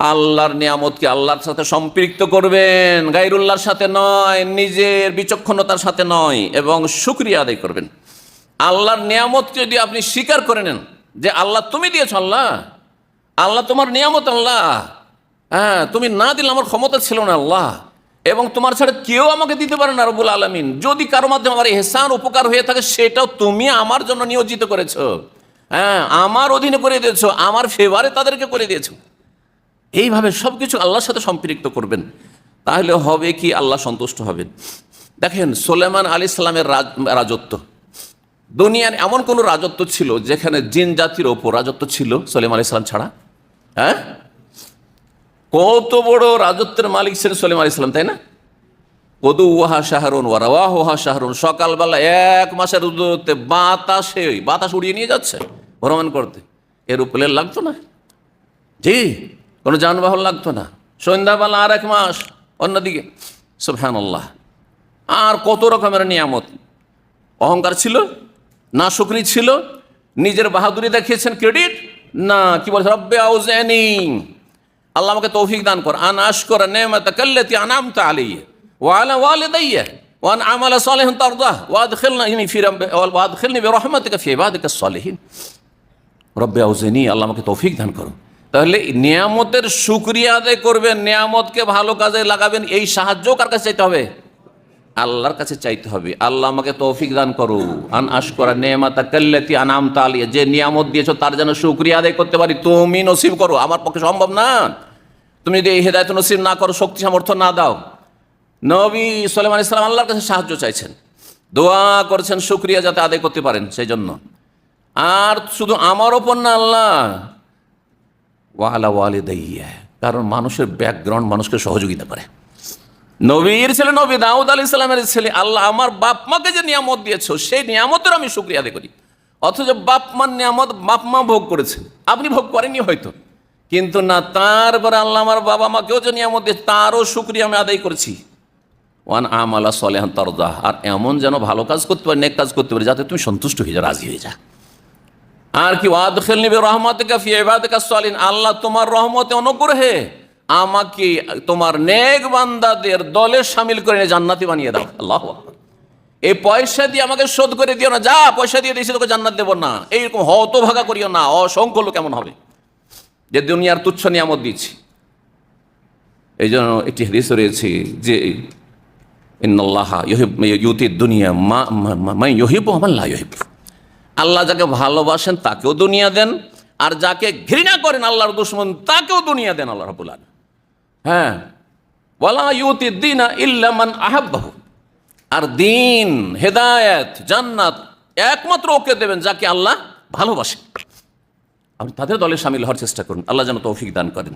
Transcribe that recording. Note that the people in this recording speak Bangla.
আল্লাহর নিয়ামতকে আল্লাহর সাথে সম্পৃক্ত করবেন গাইরুল্লাহর সাথে নয়, নিজের বিচক্ষণতার সাথে নয়, এবং শুক্রিয়া আদায় করবেন। আল্লাহর নিয়ামত যদি আপনি স্বীকার করে নেন যে আল্লাহ তুমি দিয়েছ আল্লাহ আল্লাহ তোমার নিয়ামত আল্লাহ হ্যাঁ তুমি না দিলে আমার ক্ষমতা ছিল না আল্লাহ, এবং তোমার ছাড়া কেউ আমাকে দিতে পারে না রবুল আলমিন, যদি কারও মাধ্যমে আমার এহসান উপকার হয়ে থাকে, সেটাও তুমি আমার জন্য নিয়োজিত করেছ। হ্যাঁ আমার অধীনে করে দিয়েছ, আমার ফেভারে তাদেরকে করে দিয়েছ। এইভাবে সব কিছু আল্লাহর সাথে সম্পৃক্ত করবেন, তাহলে হবে কি আল্লাহ সন্তুষ্ট হবেন। দেখেন সোলেমান আলী ইসলামের রাজ- রাজত্ব। দুনিয়ার এমন কোনো রাজত্ব ছিল যেখানে জিন জাতির ওপর রাজত্ব ছিল সোলেমান আলী ইসলাম ছাড়া? হ্যাঁ? কত বড় রাজত্বের মালিক ছিলেন সোলেমান আলী ইসলাম, তাই না? কদু ওয়াহা শাহরুন ওয়ারাওয়াহ ওহা শাহরুন, সকালবেলা এক মাসের দূরত্বে বাতাসে বাতাস উড়িয়ে নিয়ে যাচ্ছে ভ্রমণ করতে। এর উপরে লাগতো না। জি। কোনো যানবাহন লাগতো না। সন্ধ্যাবেলা আর এক মাস অন্যদিকে। সুফহানাল্লাহ আর কত রকমের নিয়ামত। অহংকার ছিল, না শুকরি ছিল, নিজের বাহাদুরি দেখিয়েছেন ক্রেডিট, না কি বলছে রব্বে আউজানি আল্লাহ আমাকে তৌফিক দান কর। আন আশকর নেমত কাল্লাতি আনামতা আলাইয়া। ওয়া আলা ওয়ালিদাইয়া। ওয়ান আমালা সালিহান তারদাহ। ওয়াদখিলনি ফি রাব্বি ওয়াদখিলনি বিরহমাতিকা ফি ইবাদিকাস সালিহিন রব্বে আউজেনি আল্লাহ আমাকে তৌফিক দান করো তাহলে নিয়ামতের সুক্রিয়া আদায় করবেন, নিয়ামতকে ভালো কাজে লাগাবেন, এই সাহায্য কার কাছে চাইতে হবে? আল্লাহর কাছে চাইতে হবে। আল্লাহ আমাকে তৌফিক দান করো। আন আশকরা নেমাতা কাল্লাতি আনাম তালিয়া যে নিয়ামত দিয়েছ তার যেন সুক্রিয়া আদায় করতে পারি, তুমি নসিব করো। আমার পক্ষে সম্ভব না। তুমি যদি এই হেদায়ত নসিব না করো, শক্তি সামর্থ্য না দাও। নবী সালেমান ইসলাম আল্লাহর কাছে সাহায্য চাইছেন। দোয়া করছেন সুক্রিয়া যাতে আদায় করতে পারেন, সেই জন্য। আর শুধু আমার ওপর না, আল্লাহ ওয়ালা ওয়ালে দাইয়া কারণ মানুষের ব্যাকগ্রাউন্ড মানুষকে সহযোগিতা করে। নবীর ছেলে নবী, দাউদ আলি সালামের ছেলে, আল্লাহ আমার বাপ মাকে যে নিয়ামত দিয়েছ, সেই নিয়ামতের আমি শুক্রিয়া আদায় করি। অথচ বাপ মার নিয়ামত বাপ মা ভোগ করেছে, আপনি ভোগ করেননি হয়তো। কিন্তু না তারপরে আল্লাহ আমার বাবা মাকেও যে নিয়ামত দিয়েছে, তারও শুক্রিয়া আমি আদায় করেছি। ওয়ান আম আমালা সলেহান তরদাহ, আর এমন যেন ভালো কাজ করতে পারি, নেক কাজ করতে পারি, যাতে তুমি সন্তুষ্ট হয়ে যা, রাজি হয়ে যা। আর কি ওয়াদখিল নিবে রহমতিকা ফি ইবাদিকা সালিন আল্লাহ তোমার রহমতে অনুগ্রহে আমাকে তোমার নেক বান্দাদের দলে সামিল করে জান্নাতি বানিয়ে দাও। আল্লাহ এই পয়সা দিয়ে আমাকে শোধ করে দিও না, যা পয়সা দিয়ে দিয়েছি তোকে জান্নাত দেবো না। এইরকম হতভাগা করিও না, অসংখ্য লোক কেমন হবে যে দুনিয়ার তুচ্ছ নিয়ামত দিচ্ছি এই জন্য একটি হাদিস রয়েছে যে, ইন্নাল্লাহ ইউহিব, ইউতি, দুনিয়া মা আমার লা ইউহিব। আল্লাহ যাকে ভালোবাসেন তাকেও দুনিয়া দেন, আর যাকে ঘৃণা করেন আল্লাহর দুশ্মন তাকেও দুনিয়া দেন আল্লাহ রাবুল আলম হ্যাঁ। ইউতি দিনা ইল্লামান আহাব্বাহু। আর দিন, হেদায়েত, জান্নাত একমাত্র ওকে দেবেন যাকে আল্লাহ ভালোবাসেন। আপনি তাদের দলে সামিল হওয়ার চেষ্টা করুন, আল্লাহ যেন তৌফিক দান করেন।